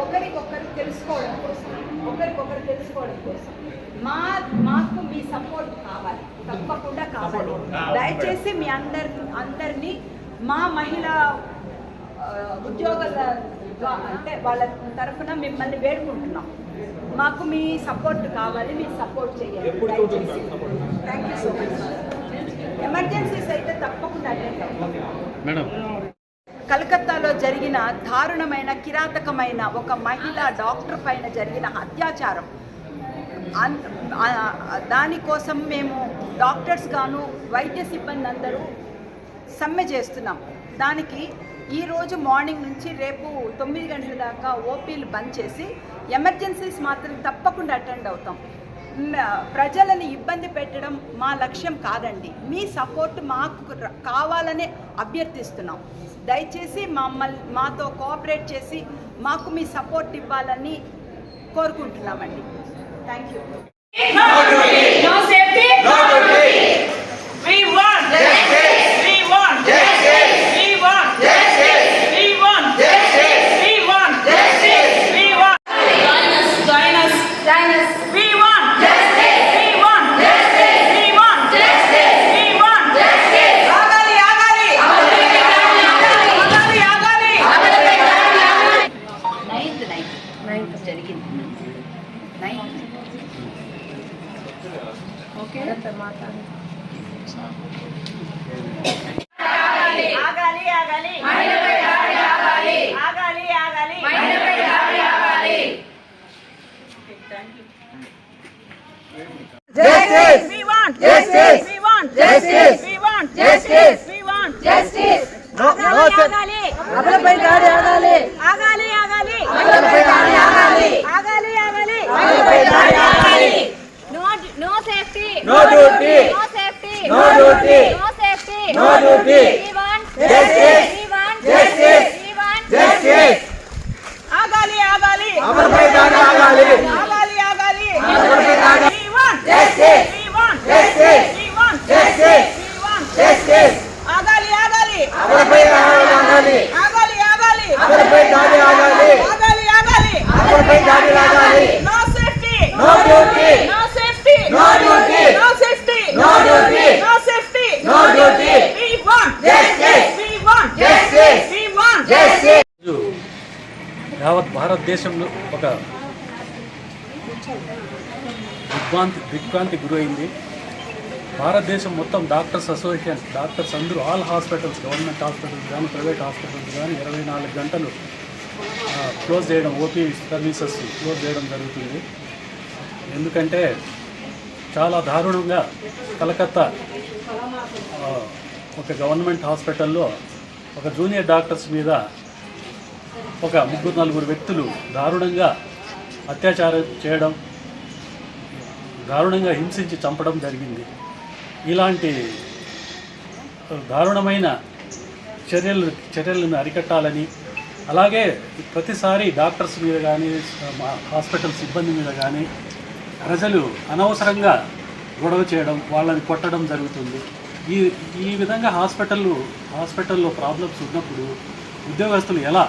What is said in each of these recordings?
ఒకరికొకరు తెలుసుకోవడం కోసం ఒకరికొకరు తెలుసుకోవడం కోసం మా మాకు మీ సపోర్ట్ కావాలి తప్పకుండా కావాలి దయచేసి మీ అందరి అందరినీ మా మహిళా ఉద్యోగుల అంటే వాళ్ళ తరఫున మిమ్మల్ని వేడుకుంటున్నాం. మాకు మీ సపోర్ట్ కావాలి మీ సపోర్ట్ చేయాలి. Thank you so much emergencies అయితే తప్పకుండా అటెండ్ మేడం. కలకత్తాలో జరిగిన దారుణమైన కిరాతకమైన ఒక మహిళా డాక్టర్ పైన జరిగిన అత్యాచారం. దానికోసం మేము డాక్టర్స్ గాను వైద్య సిబ్బంది అందరూ సమ్మె చేస్తున్నాం. దానికి ఈరోజు మార్నింగ్ నుంచి రేపు తొమ్మిది గంటల దాకా ఓపీలు బంద్ చేసి ఎమర్జెన్సీస్ మాత్రం తప్పకుండా అటెండ్ అవుతాం. ప్రజలను ఇబ్బంది పెట్టడం మా లక్ష్యం కాదండి. మీ సపోర్ట్ మాకు కావాలనే అభ్యర్థిస్తున్నాం. దయచేసి మమ్మల్ని మాతో కోఆపరేట్ చేసి మాకు మీ సపోర్ట్ ఇవ్వాలని కోరుకుంటున్నామండి. Thank you. దాడి ఆగాలి. ఆగాలి ఆగాలి. అమలపై దాడి ఆగాలి. ఆగాలి ఆగాలి. అమలపై దాడి ఆగాలి. No no safety. No duty. No safety. No duty. No safety. No duty. We want Justice. We want Justice. We want justice. ఆగాలి ఆగాలి. అమలపై దాడి ఆగాలి ఆగాలి ఆగాలి అమలపై దాడి we want Justice. We want Justice. We want Justice. We want justice ఆగాలి ఆగాలి అమలపై దాడి ఆగాలి ఆగాలి ఆగాలి అమలపై దాడి ఆగాలి ఆగాలి ఆగాలి అమలపై దాడి ఆగాలి no safety No duty. No safety No duty. No safety No duty. No safety No duty. We want Justice. We want Justice. We want justice ఈరోజు యావత్ భారతదేశంలో ఒక దిగ్భాంతి దిగ్భ్రాంతి గురైంది. భారతదేశం మొత్తం డాక్టర్స్ అసోసియేషన్ డాక్టర్స్ అందరూ ఆల్ హాస్పిటల్స్ గవర్నమెంట్ హాస్పిటల్స్ కానీ ప్రైవేట్ హాస్పిటల్స్ కానీ ఇరవై నాలుగు గంటలు క్లోజ్ చేయడం ఓపీ సర్వీసెస్ క్లోజ్ చేయడం జరుగుతుంది. ఎందుకంటే చాలా దారుణంగా కలకత్తా ఒక గవర్నమెంట్ హాస్పిటల్లో ఒక జూనియర్ డాక్టర్స్ మీద ఒక ముగ్గురు నలుగురు వ్యక్తులు దారుణంగా అత్యాచారం చేయడం దారుణంగా హింసించి చంపడం జరిగింది. ఇలాంటి దారుణమైన చర్యలు చర్యలను అరికట్టాలని అలాగే ప్రతిసారి డాక్టర్స్ మీద కానీ హాస్పిటల్ సిబ్బంది మీద కానీ ప్రజలు అనవసరంగా గొడవ చేయడం వాళ్ళని కొట్టడం జరుగుతుంది. ఈ ఈ విధంగా హాస్పిటల్ హాస్పిటల్లో ప్రాబ్లమ్స్ ఉన్నప్పుడు ఉద్యోగస్తులు ఎలా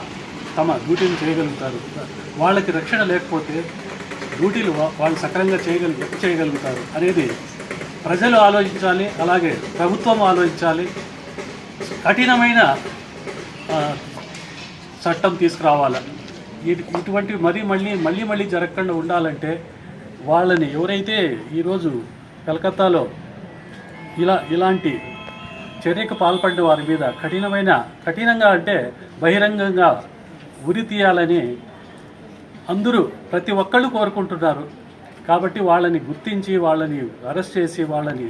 తమ డ్యూటీని చేయగలుగుతారు. వాళ్ళకి రక్షణ లేకపోతే డ్యూటీలు వాళ్ళు సక్రమంగా చేయగలి చేయగలుగుతారు అనేది ప్రజలు ఆలోచించాలి అలాగే ప్రభుత్వం ఆలోచించాలి. కఠినమైన చట్టం తీసుకురావాలి. ఇటు- ఇటువంటివి మరీ మళ్ళీ మళ్ళీ మళ్ళీ జరగకుండా ఉండాలంటే వాళ్ళని ఎవరైతే ఈరోజు కలకత్తాలో ఇలా ఇలాంటి చర్యకు పాల్పడిన వారి మీద కఠినమైన కఠినంగా అంటే బహిరంగంగా ఉరి తీయాలని అందరూ ప్రతి ఒక్కళ్ళు కోరుకుంటున్నారు. కాబట్టి వాళ్ళని గుర్తించి వాళ్ళని అరెస్ట్ చేసి వాళ్ళని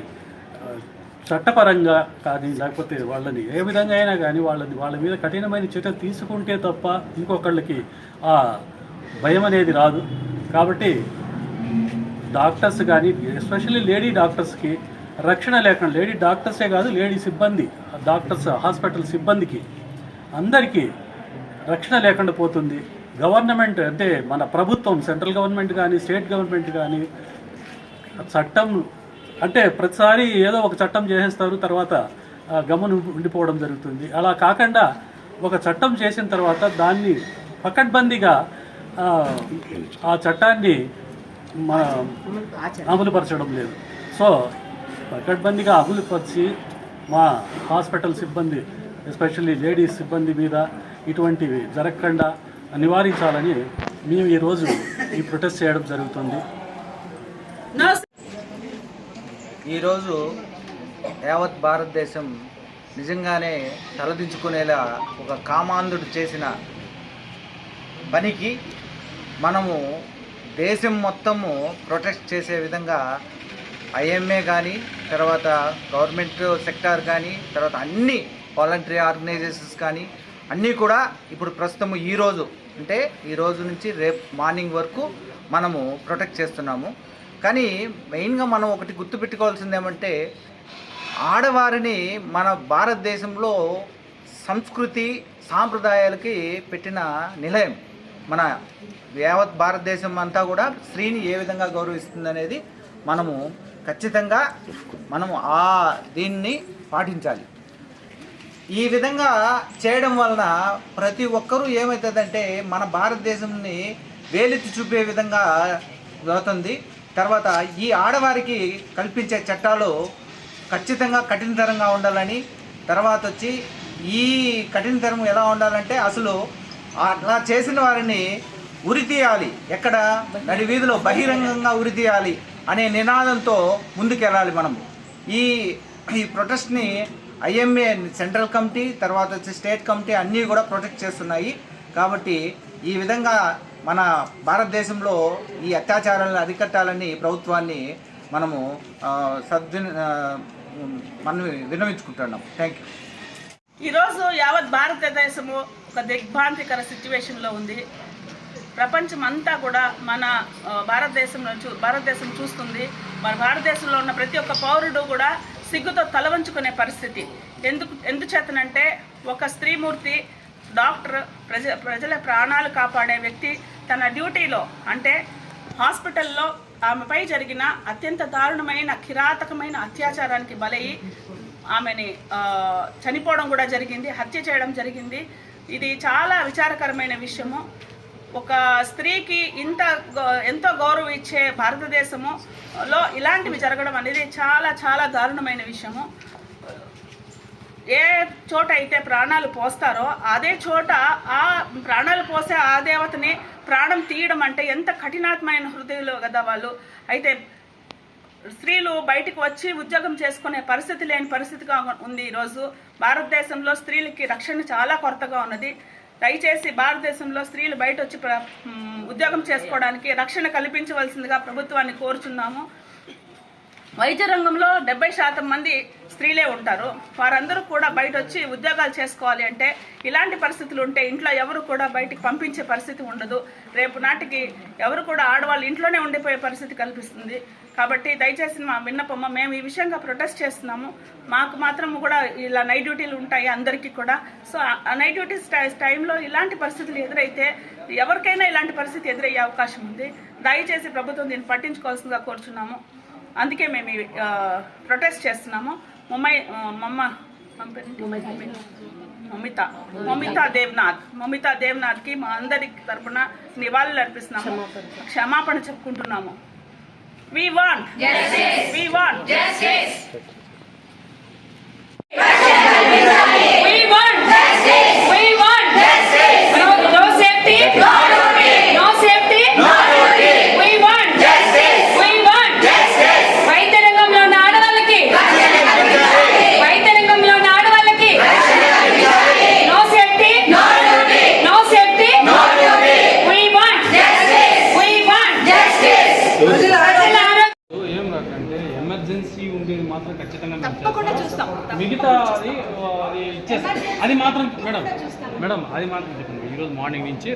చట్టపరంగా కానీ లేకపోతే వాళ్ళని ఏ విధంగా అయినా కానీ వాళ్ళని వాళ్ళ మీద కఠినమైన చర్యలు తీసుకుంటే తప్ప ఇంకొకళ్ళకి ఆ భయం అనేది రాదు. కాబట్టి డాక్టర్స్ కానీ ఎస్పెషల్లీ లేడీ డాక్టర్స్కి రక్షణ లేకుండా లేడీ డాక్టర్సే కాదు లేడీ సిబ్బంది డాక్టర్స్ హాస్పిటల్ సిబ్బందికి అందరికీ రక్షణ లేకుండా పోతుంది. గవర్నమెంట్ అంటే మన ప్రభుత్వం సెంట్రల్ గవర్నమెంట్ కానీ స్టేట్ గవర్నమెంట్ కానీ చట్టం అంటే ప్రతిసారి ఏదో ఒక చట్టం చేసేస్తారు తర్వాత ఆ, గమనం ఉండిపోవడం జరుగుతుంది. అలా కాకుండా ఒక చట్టం చేసిన తర్వాత దాన్ని పకడ్బందీగా ఆ, ఆ చట్టాన్ని మన అమలుపరచడం లేదు. సో పకడ్బందీగా అమలుపరిచి మా హాస్పిటల్ సిబ్బంది ఎస్పెషల్లీ లేడీస్ సిబ్బంది మీద ఇటువంటివి జరగకుండా నివారించాలని మేము ఈరోజు ఈ ప్రొటెస్ట్ చేయడం జరుగుతుంది. ఈరోజు యావత్ భారతదేశం నిజంగానే తలదించుకునేలా ఒక కామాంధుడు చేసిన పనికి మనము దేశం మొత్తము ప్రొటెస్ట్ చేసే విధంగా ఐఎంఏ కానీ తర్వాత గవర్నమెంట్ సెక్టార్ కానీ తర్వాత అన్ని వాలంటరీ ఆర్గనైజేషన్స్ కానీ అన్నీ కూడా ఇప్పుడు ప్రస్తుతం ఈరోజు అంటే ఈ రోజు నుంచి రేపు మార్నింగ్ వరకు మనము ప్రొటెక్ట్ చేస్తున్నాము. కానీ మెయిన్గా మనం ఒకటి గుర్తుపెట్టుకోవాల్సింది ఏమంటే ఆడవారిని మన భారతదేశంలో సంస్కృతి సాంప్రదాయాలకి పెట్టిన నిలయం. మన యావత్ భారతదేశం అంతా కూడా స్త్రీని ఏ విధంగా గౌరవిస్తుంది అనేది మనము ఖచ్చితంగా మనము ఆ దీన్ని పాటించాలి. ఈ విధంగా చేయడం వలన ప్రతి ఒక్కరూ ఏమవుతుందంటే మన భారతదేశంని వేలెత్తి చూపే విధంగా అవుతుంది. తర్వాత ఈ ఆడవారికి కల్పించే చట్టాలు ఖచ్చితంగా కఠినతరంగా ఉండాలని తర్వాత వచ్చి ఈ కఠినతరం ఎలా ఉండాలంటే అసలు అట్లా చేసిన వారిని ఉరి తీయాలి. ఎక్కడ? నడి వీధిలో బహిరంగంగా ఉరి తీయాలి అనే నినాదంతో ముందుకెళ్ళాలి మనము ఈ ఈ ప్రొటెస్ట్ని ఐఎంఏ సెంట్రల్ కమిటీ తర్వాత వచ్చి స్టేట్ కమిటీ అన్నీ కూడా ప్రొటెక్ట్ చేస్తున్నాయి. కాబట్టి ఈ విధంగా మన భారతదేశంలో ఈ అత్యాచారాలను అరికట్టాలని ప్రభుత్వాన్ని మనము ఆ, సద్విన మనం విన్నవించుకుంటున్నాం. థ్యాంక్ యూ ఈరోజు యావత్ భారతదేశము ఒక దిగ్భ్రాంతికర సిచ్యువేషన్లో ఉంది. ప్రపంచం అంతా కూడా మన భారతదేశంలో చూ భారతదేశం చూస్తుంది. మన భారతదేశంలో ఉన్న ప్రతి ఒక్క పౌరుడు కూడా సిగ్గుతో తలవంచుకునే పరిస్థితి. ఎందుకు ఎందుచేతనంటే ఒక స్త్రీమూర్తి డాక్టర్ ప్రజ ప్రజల ప్రాణాలు కాపాడే వ్యక్తి తన డ్యూటీలో అంటే హాస్పిటల్లో ఆమెపై జరిగిన అత్యంత దారుణమైన కిరాతకమైన అత్యాచారానికి బలయ్యి ఆమెని చనిపోవడం కూడా జరిగింది హత్య చేయడం జరిగింది. ఇది చాలా విచారకరమైన విషయము. ఒక స్త్రీకి ఇంత గౌ- ఎంతో గౌరవం ఇచ్చే భారతదేశము లో ఇలాంటివి జరగడం అనేది చాలా చాలా దారుణమైన విషయము. ఏ చోట అయితే ప్రాణాలు పోస్తారో అదే చోట ఆ ప్రాణాలు పోసే ఆ దేవతని ప్రాణం తీయడం అంటే ఎంత కఠినాత్మైన హృదయంలో కదా వాళ్ళు. అయితే స్త్రీలు బయటకు వచ్చి ఉద్యోగం చేసుకునే పరిస్థితి లేని పరిస్థితిగా ఉంది ఈరోజు. భారతదేశంలో స్త్రీలకి రక్షణ చాలా కొరతగా ఉన్నది. దయచేసి భారతదేశంలో స్త్రీలు బయట వచ్చి ఉద్యోగం చేసుకోవడానికి రక్షణ కల్పించవలసిందిగా ప్రభుత్వాన్ని కోరుచున్నాము. వైద్య రంగంలో డెబ్బై శాతం మంది స్త్రీలే ఉంటారు. వారందరూ కూడా బయట వచ్చి ఉద్యోగాలు చేసుకోవాలి అంటే ఇలాంటి పరిస్థితులు ఉంటే ఇంట్లో ఎవరు కూడా బయటికి పంపించే పరిస్థితి ఉండదు. రేపు నాటికి ఎవరు కూడా ఆడవాళ్ళు ఇంట్లోనే ఉండిపోయే పరిస్థితి కల్పిస్తుంది. కాబట్టి దయచేసి మా విన్నపమ్మ మేము ఈ విషయంగా ప్రొటెస్ట్ చేస్తున్నాము. మాకు మాత్రం కూడా ఇలా నైట్ డ్యూటీలు ఉంటాయి అందరికీ కూడా. సో ఆ నైట్ డ్యూటీస్ టైంలో ఇలాంటి పరిస్థితులు ఎదురైతే ఎవరికైనా ఇలాంటి పరిస్థితి ఎదురయ్యే అవకాశం ఉంది. దయచేసి ప్రభుత్వం దీన్ని పట్టించుకోవాల్సిందిగా కోరుచున్నాము. అందుకే మేము ప్రొటెస్ట్ చేస్తున్నాము. మమ్మై మమ్మ? మమిత మమితా దేవ్నాథ్. మమితా దేవ్నాథ్కి మా అందరి తరపున నివాళులు అర్పిస్తున్నాము. క్షమాపణ. చెప్పుకుంటున్నాము. వి వాంట్ వి వాంట్ మిగతా అది అది ఇచ్చేస్తాం. అది మాత్రం మేడం మేడం అది మాత్రం చెప్పండి. ఈరోజు మార్నింగ్ నుంచి